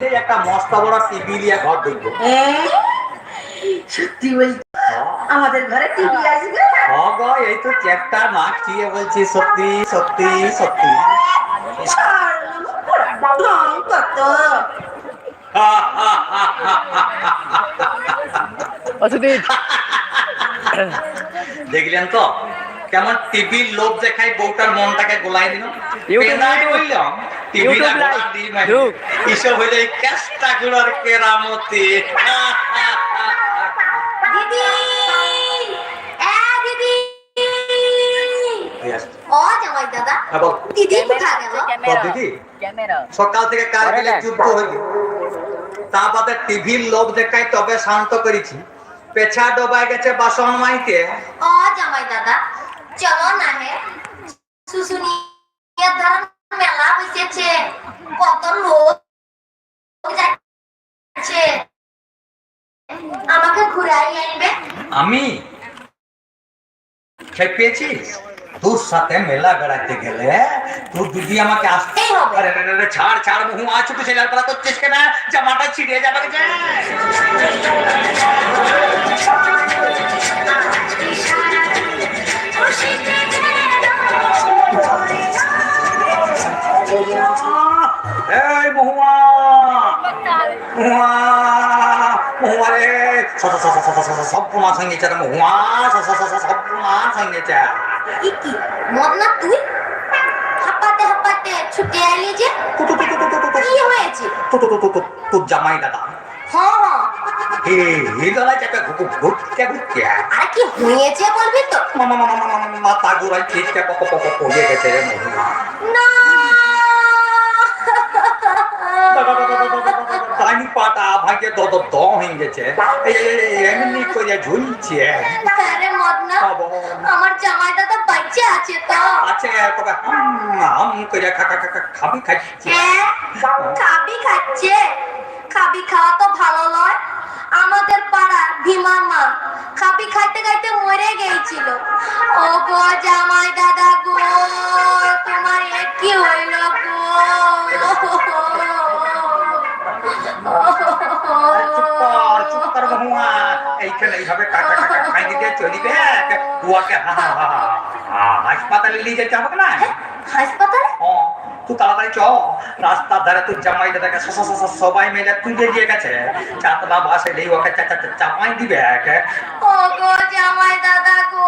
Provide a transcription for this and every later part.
এই একটা মস্ত বড় টিভি নিয়ে ঘর হ্যাঁ? সত্যি বলছি আমাদের ঘরে টিভি আসবে? হ্যাঁ গো, এই তো চ্যাপটা নাক চিয়ে বলছি সত্যি সত্যি সত্যি। দাম দেখলেন তো? কেমন টিভির লোভ দেখাই বউটার মনটাকে গোলাই দিল? মানে ঢুক। এসব হইলে ক্যাশটা গুলোর কেরামতি। দিদি! এ দিদি! ও জামাই দাদা। হ্যাঁ, সকাল থেকে কাজ ঘরে গেলে। যুদ্ধ হইল তা বাদে টিভির লোভ দেখাই তবে শান্ত করেছি। পেছা ডোবাই গেছে বাসন মাইতে। ও চলো না হে শুশুনিয়ার ধারণ মেলা বসেছে কত লোক যাচ্ছে। আমাকে ঘুরাই আনবে। আমি? খেপিয়েছিস তোর সাথে মেলা বেড়াতে গেলে তোর দিদি আমাকে আসতে হবে। আরে রে রে রে, ছাড় ছাড় বহু আজ ছোট ছেলের পালা করছিস কেন? জামাটা ছিঁড়ে যাবে যে এই মহুয়া মহুয়া মহুয়া রে মহুয়া কি মদনা তুই হাঁপাতে হাঁপাতে ছুটে যে কি হয়েছে তোর জামাই দাদা হ্যাঁ হ্যাঁ চাপে আর কি হয়েছে বলবি তো মাথা ঘুরাই পক পড়ে গেছে রে মহুয়া না পাটা ভাগে দ হয়ে গেছে। এমনি করে ঝুলছে। আমার জামাই দাদা বাচ্চা আছে তো। আছে তবে হাম হাম করে খা খা খা খা খাবি খাচ্ছে। হ্যাঁ খাবি খাচ্ছে। খাবি খাওয়া তো ভালো নয়। আমাদের পাড়া ভীমা মা খাবি খাইতে খাইতে মরে গেছিল ও গো জামাই দাদা গো তোমার কি হইল চুপ কর চুপ কর মহুয়া। এইখানে এইভাবে কাকা কাকা খাই দিতে চলিবে বুয়াকে হা হা হা হা হাসপাতালে নিয়ে যেতে হবে না? হাসপাতালে? ও তুই তাড়াতাড়ি চ রাস্তার ধারে তুই জামাই দাদাকে স- স- স- সবাই মিলে তুলে দিয়ে গেছে। চাতলা বাসে নেই ওকে চা- চা- চা- চাপাই দিবে একে। ও গো জামাই দাদা গো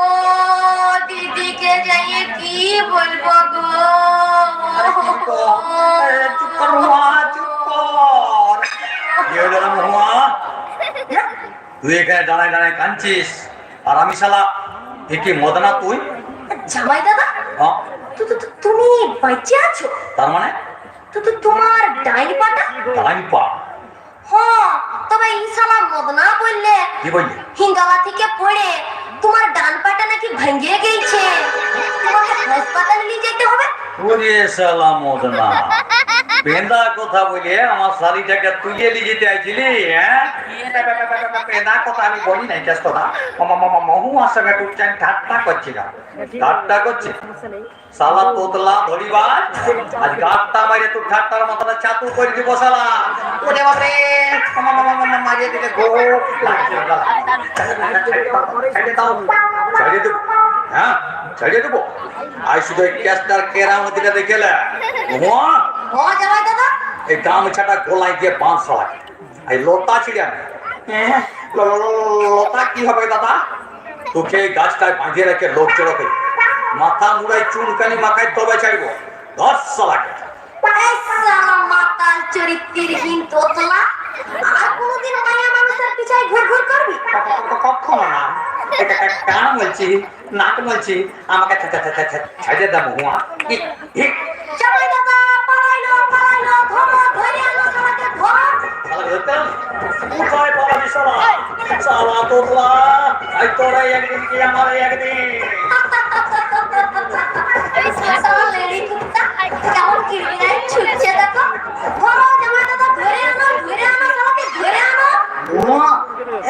দিদিকে যাইয়ে কি বলব গো? চুপ কর এ, চুপ কর মহুয়া চুপ কর। কি মহুয়া তুই এখানে দাঁড়ায় দাঁড়ায় কাঁদছিস। আর আমি শালা এ কি মদনা তুই? জামাই দাদা? তুমি বাচ্চা আছো? তার মানে? তো তোমার ডাইন পাটা দাঁড়াই পা হ্যাঁ তবে ইনশাল্লাহ মদনা বললে কি বললি? হিঙ্গালা থেকে পড়ে তোমার ডান পাটা নাকি ভেঙে গেছে তোমাকে হাসপাতালে নিয়ে যেতে হবে? ওরে শালা মদনা। বেন্দা কথা বলে আমার শাড়িটাকে তুলে নিয়ে যেতে আইছিলি হ্যাঁ? বেন্দা কথা আমি বলি নাই কেস কথা মহু আসবে একটু চাই ঠাট্টা করছিলাম ঠাট্টা করছি। শালা তোতলা ধরিবা আজ গাটটা মারে তুই ঠাট্টার মতন চাতু করে দিব শালা। ওরে বাপরে মামা মামা মামা মারিয়ে দিলে গো। লাগছে শালা। ছেড়ে দাও ছেড়ে দেবো। হ্যাঁ ছেড়ে দেবো। আর শুধু এই ক্যাশটার কেরামতিটা দেখেলে এই গামছাটা গোলায় দিয়ে বাঁশ লাগে। এই লতা ছিঁড়ে হ্যাঁ, লতা কি হবে দাদা? তোকে এই গাছটায় বাঁধিয়ে রেখে লোক জড়ো মাথা মুড়াই চুনকানি মাখায় তবে চাইব। দশ লাগে। এই শালা মাতাল চরিত্রহীন তোতলা। আর কোনোদিন মায়া মানুষের পিছায় ঘুর ঘুর করবি? কখনো না। একটা কান বলছি নাক বলছি। আমাকে ছে- ছে- ছে- ছে- ছেড়ে দাম হুয়া কোথায় পালাবি শালা? শালা তোতলা, আই তোরা একদিন কি আমার একদিন? শালা লেডি কুত্তা কেমন কিরমিনাই ছুটছে দেখো। ধরো জামাই ধরে আনো ধরে আনো শালাকে ধরে আনো।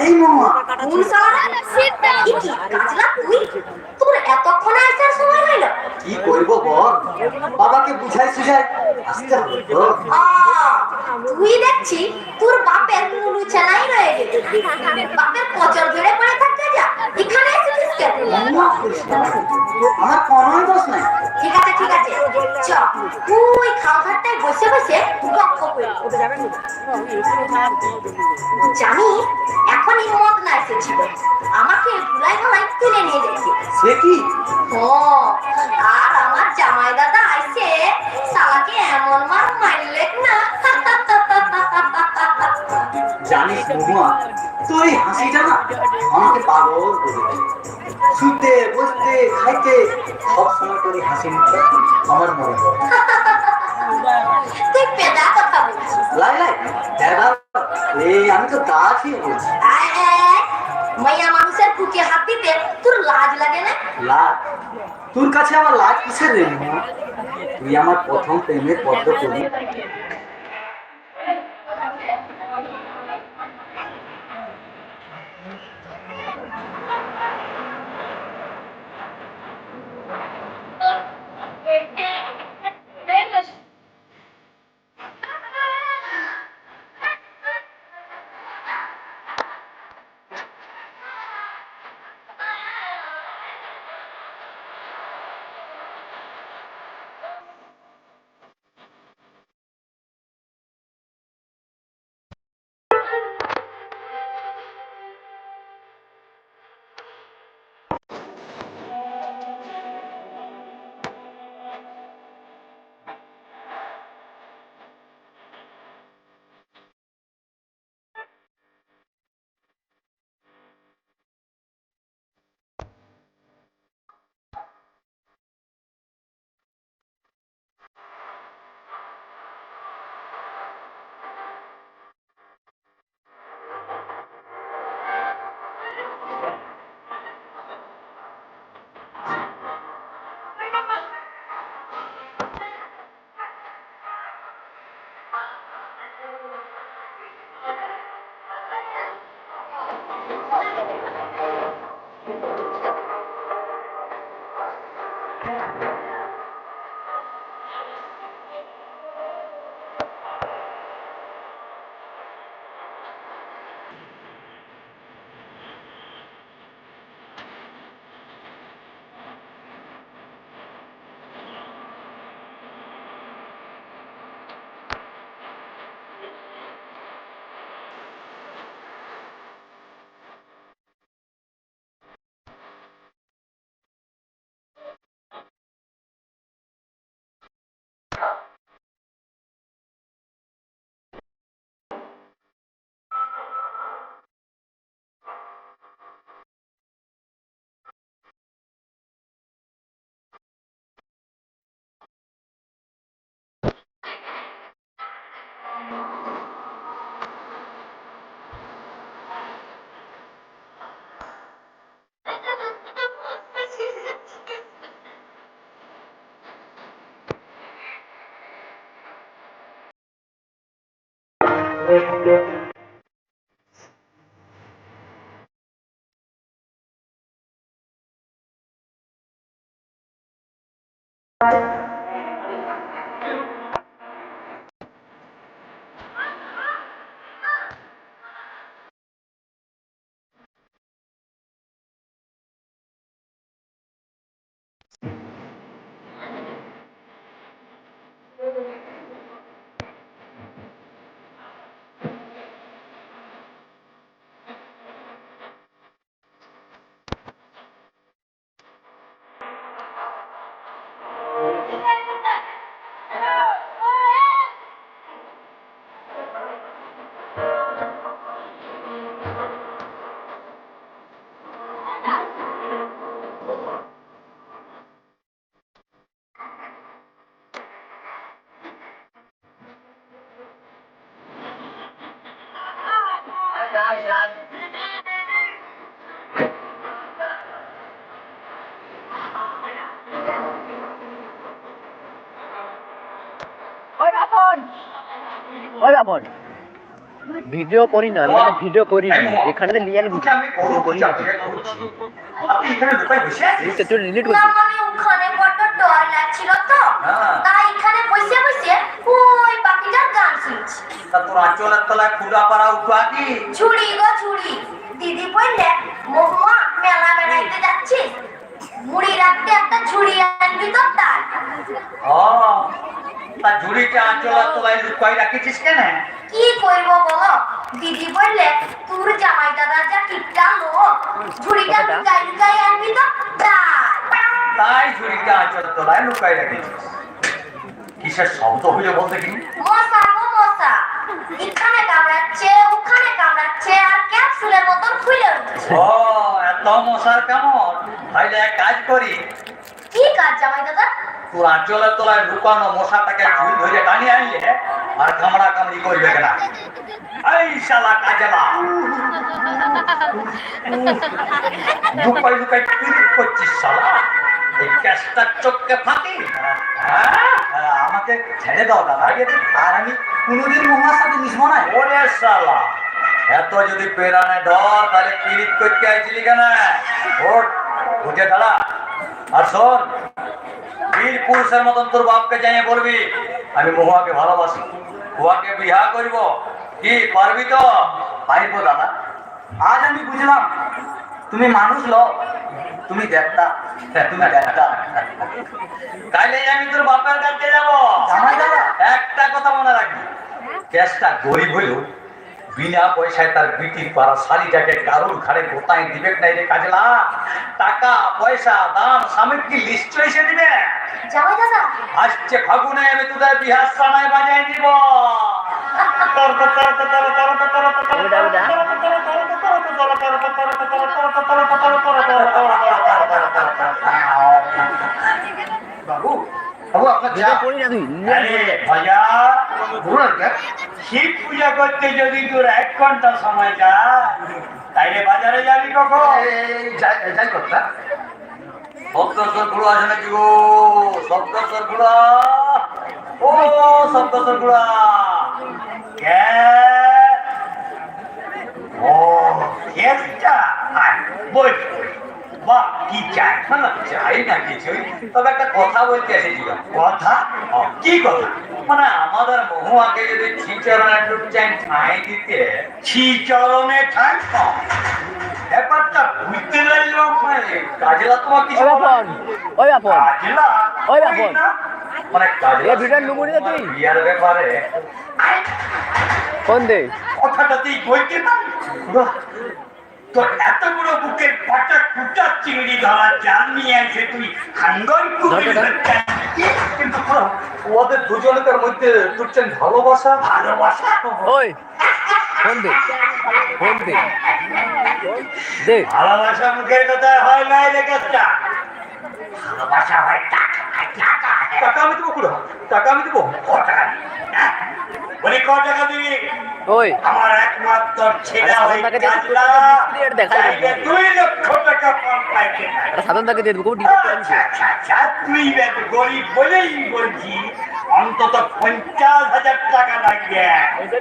এই মামা কোন শালা কি কি কাজলা তুই? তোর এতক্ষণে আসার সময় হইল কি করব বল? বাবাকে বুঝাই সুঝাই আসতে হবে তুই দেখছি তোর বাপের নুনু গেছে বাপের পচর ধরে পড়ে থাকতে যা। এখানে এসেছিস কেন? না। আমার কোনোই দোষ নাই। ঠিক আছে ঠিক আছে। চ। তুই খাওয়াটায় বসে বসে গপ্প করবি জানি এখনই মদ না এসেছিল আমাকে ভুলাই ভালাই তুলে নিয়ে গেছে সে কি? ও আর আমার জামাই দাদা আইছে শালাকে এমন মার মারলে না। জানিস মহুয়া তোর এই হাসিটা না আমাকে পাগল করে শুতে বসতে খাইতে সব সময় তোর এই হাসি আমার মনে পড়ে তুই পেদা কথা বলছিস। লাই লাই দাদা এই আমি তো গা খেয়ে বলছি। আয়, আয়, মাইয়া মানুষের বুকে হাত দিতে তোর লাজ লাগে না? লাজ? তোর কাছে আমার লাজ কিসের রে? তুই আমার প্রথম প্রেমের পদ্ম কবি ভিডিও করি না আমি ভিডিও করি না। এখানে নিয়ে আমি তোকে আমি করি? তুই না করছিস। মানে ওখানে ডর লাগছিল তো। তাই এখানে বসে বসে ওই পাখিটার গান শুনছি। তা তোর আঁচলের তলায় পাড়া উঠবা কি ঝুড়ি গো ঝুড়ি। দিদি বললে মহুয়া মেলা বেড়াইতে যাচ্ছিস? মুড়ি রাখতে একটা ঝুড়ি আনবি তো তার। ও তা ঝুড়িটা আঁচলের তলায় লুকাই রাখিছিস কেন? কি করব বলো? দিদি বললে তোর জামাই দাদা যা কিপটা লোক ঝুড়িটা লুকাই লুকাই আনবি তো তাই তাই ঝুড়িটা আঁচলের তলায় লুকাই রাখিছিস। কিসের শব্দ হইলে বলতে কি? মশা গো মশা। এখানে কামড়াচ্ছে, ওখানে কামড়াচ্ছে, আর ক্যাপসুলের মতন ফুলে উঠছে। ও, এত মশার কামড়। তাইলে এক কাজ করি কি কাজ জামাই দাদা? তোর আঁচলের তলায় লুকানো মশাটাকে ঝুড়ি ধরে টানি আনলে আর কামড়া কামড়ি করবে না এই শালা কাজলা। লুকাই লুকাই পিরিত করছিস শালা। এই ক্যাশটার চোখকে ফাঁকি। হ্যাঁ হ্যাঁ, আমাকে ছেড়ে দাও দাদা। আর আমি কোনোদিন মহুয়ার সাথে মিশবো না। ওরে শালা। এত যদি পেরানে ডর তাহলে পিরিত করতে আইছিলি কেন? ওঠ উঠে দাঁড়া। আর শোন বীর পুরুষের মতন তোর বাপকে জানিয়ে বলবি আমি মহুয়াকে ভালোবাসি মহুয়াকে বিহা করব। কি পারবি তো? পাইবো দাদা। আজ আমি বুঝলাম তুমি মানুষ লও তুমি দেখতা তুমি দেখতা তাইলে আমি তোর বাপের কাছে যাব। একটা কথা মনে রাখবি ক্যাশটা গরিব হইল বিনা পয়সায় তার বিটির পাড়া শাড়িটাকে কারুর ঘাড়ে গোতায় দিবে নাই রে কাজলা টাকা পয়সা দাম সামগ্রী লিস্ট এসে দিবে আসছে ফাগুনে আমি তোদের বিহার সানায় বাজায় দিব তর্ক তর্ক তর্ক তর্ক তর্ক তর্ক ওটা, ওটা। বাবু শিব পূজা করতে যদি তোর এক ঘণ্টা সময় যায় তাইলে বাজারে যাবি কখন? যাই করতা। গুলো আছে নাকি গো? সপ্তস্বরগুলা ও সপ্তস্বরগুলা ও আর বাহ কি চাই? না চাই না কিছুই। তবে একটা কথা বলতে এসেছিলাম কথা? কি কথা? মানে আমাদের মহুয়াকে যদি ছিচরণে টুকচাই ঠাঁই দিতে ছিচরণে ঠাঁই। ব্যাপারটা বুঝতে লাগলাম মানে কাজলা তোমার কিছু ওই কাজলা? ওই মানে কাজলা ভিডিওর নুমুরি তুই? বিয়ার ব্যাপারে। ফোন দে? কথাটা তুই বলতে পারি তোর এত বড় বুকের কুটা চিংড়ি ধরা জান নিয়ে এসে তুই। হত্যা। কিন্তু ওদের দুজনের মধ্যে টুকছেন ভালোবাসা? ভালোবাসা? ওই ফোন দে ফোন দে। দে। ভালোবাসা মুখের কথা হয় নাই রে কাজটা ভালোবাসা হয় টাকা টাকা টাকা। আমি দেবো টাকা আমি দেবো। টাকা? বলি ক টাকা দিবি? ওই। আমার একমাত্র ছেলে দুই লক্ষ টাকা কম। তাকে দিয়ে দেবো আচ্ছা, আচ্ছা, আচ্ছা, তুই গরিব বলেই বলছি অন্তত পঞ্চাশ হাজার টাকা লাগবে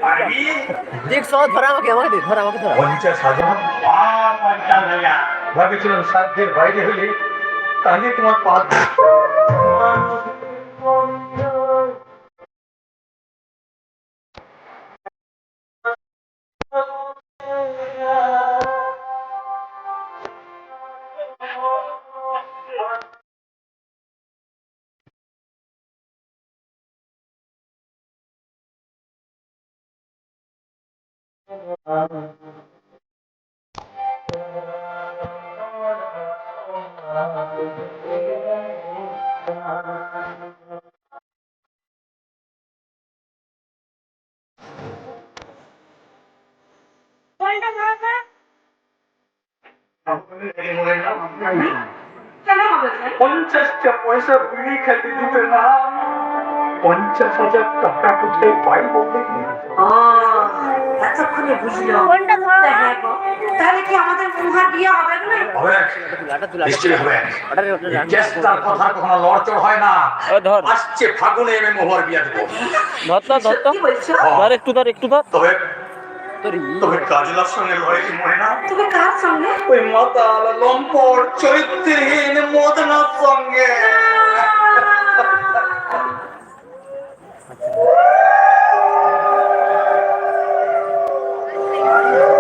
পারবি? দেখ ধরা আমাকে আমাকে দে ধরা আমাকে ধরা। পঞ্চাশ হাজার? পঞ্চাশ হাজার। ভাবেছিলাম সাধ্যের বাইরে হলে তাহলে তোমার পাঁচ পঞ্চাশটা পয়সা বিড়ি খেতে দিবে না পঞ্চাশ হাজার টাকা কোথায় পাইব এতক্ষণে হ্যাঁ তাহলে কি আমাদের মুহার বিয়ে হবে না? কথা কখনো লড়চড় হয় আসছে ফাগুনে এমে মোহর বিয়া দেবো। ধর ধর তো ধর। একটু ধর একটু ধর। তবে তবে কাজলার সঙ্গে লড়াই কি মনে না? তুমি কার সঙ্গে? ওই মাতাল লম্পট চরিত্রহীন মদনার সঙ্গে। Hallelujah.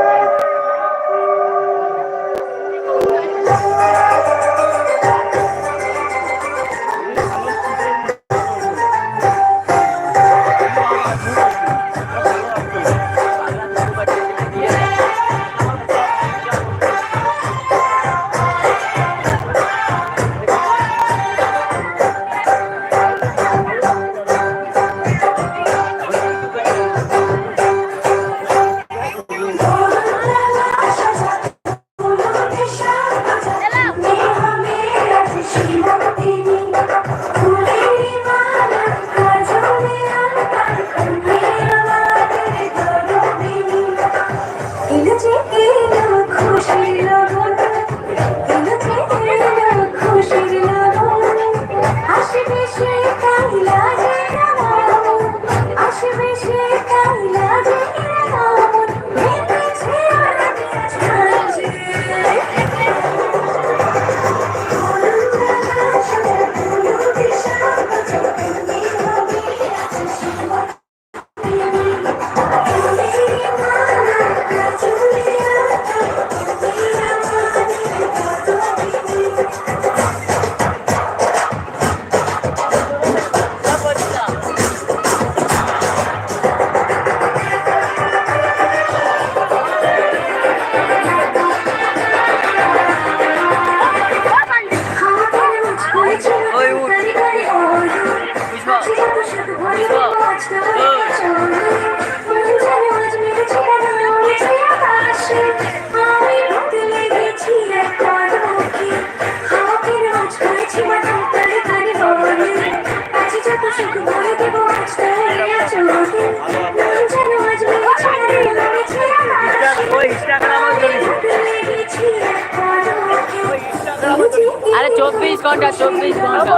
আরে চব্বিশ ঘণ্টা চব্বিশ ঘণ্টা।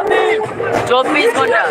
চব্বিশ ঘণ্টা।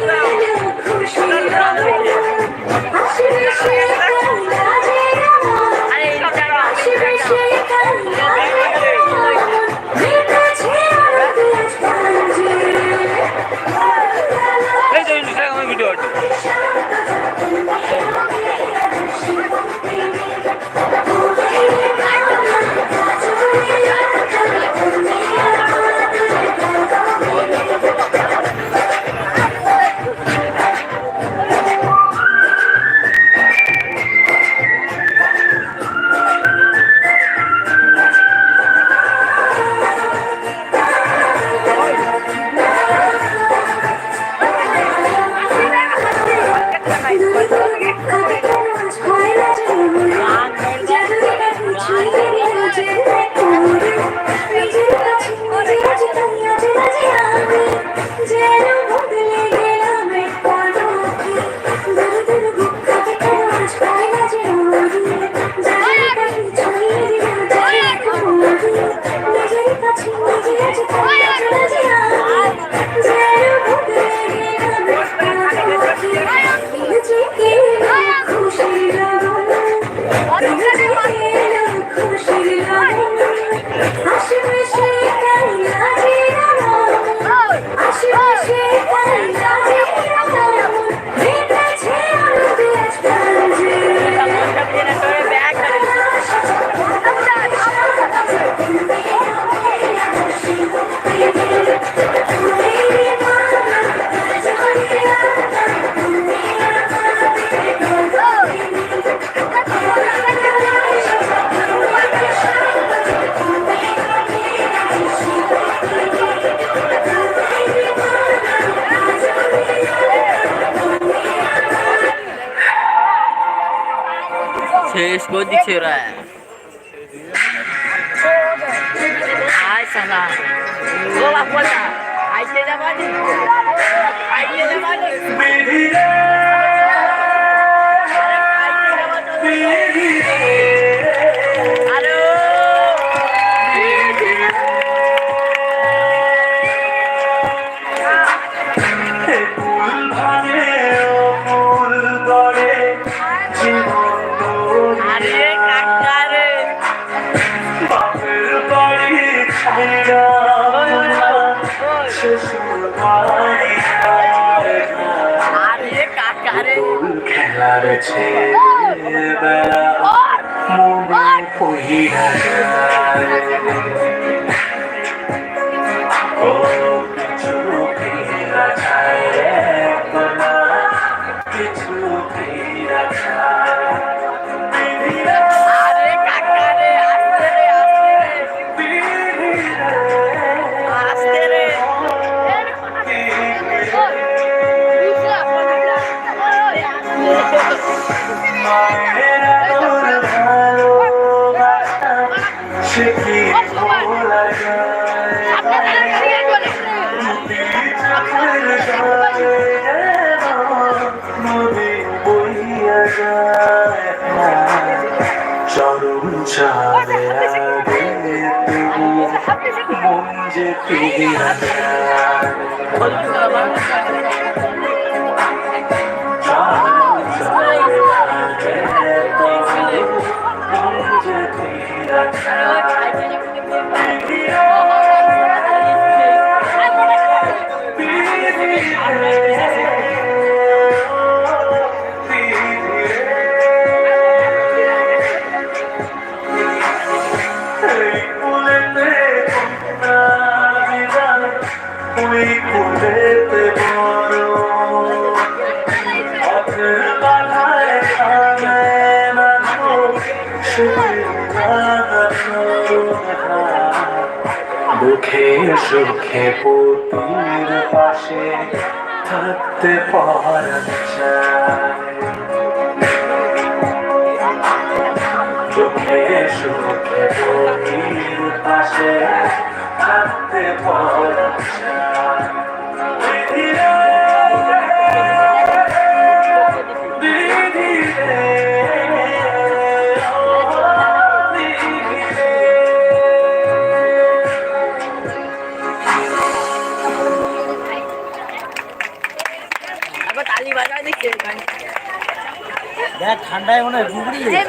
করে যে ফিরিয়া যায় Okay.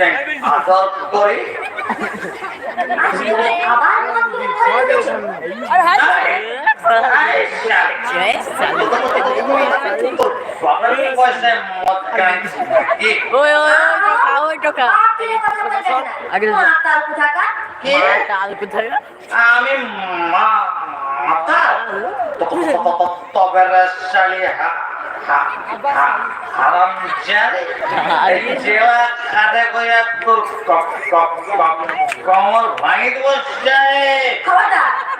এত বড় ভুকের কড়া দেখ তাই বটি দিয়ে তোকে কাটিয়ে জেলে যাব হ্যাঁ? দেখি আরে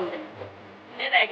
oldu. Ne demek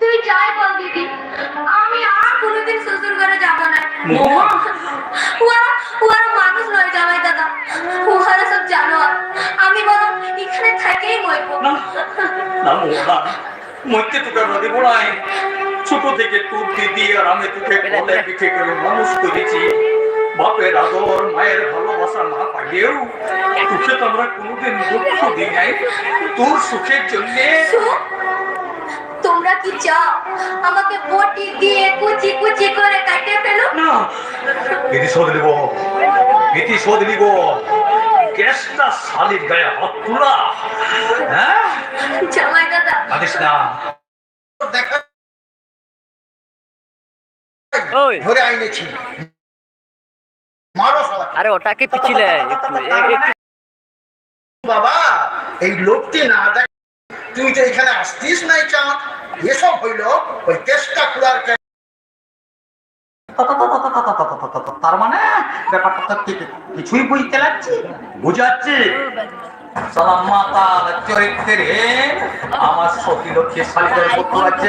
তুই যাই বল দিদি আমি আর কোনোদিন শ্বশুর ঘরে যাব না। ওরা ওরা মানুষ নয় জামাই দাদা। ওরা সব জানোয়ার। আমি বরং এখানে থেকেই মরব। না না মোহনা মধ্যে তোকে নদী বড়াই ছোট থেকে তোর দিদি আর আমি তোকে গলে পিঠে করে মানুষ করেছি। বাপের আদর মায়ের ভালোবাসা না পাইলেও তোকে তো আমরা কোনোদিন দুঃখ দিই নাই। তোর সুখের জন্যে? তোমরা কি চাও? আমাকে বটি দিয়ে কুচি কুচি করে কাটে ফেলো। না। ইতি শোধ নিব। ইতি শোধ নিব। কেসটা শালির গায়ে হাত তোলা। হ্যাঁ? জামাই দাদা। জানিস না। দেখা ওই। ধরে আইনেছি। মারো শালা আরে ওটাকে পিছিলে? একটু। বাবা এই লোকটি না দেখ তুই যে এখানে আসতিস নাই চাঁদ এসব হইল, ওই কেসটা খোলার তার মানে ব্যাপারটা কিছুই বুঝতে লাগছি বুঝাচ্ছি। মাতার চরিত্রে আমার সতী লক্ষ্মী শালিদের পুত্র আছে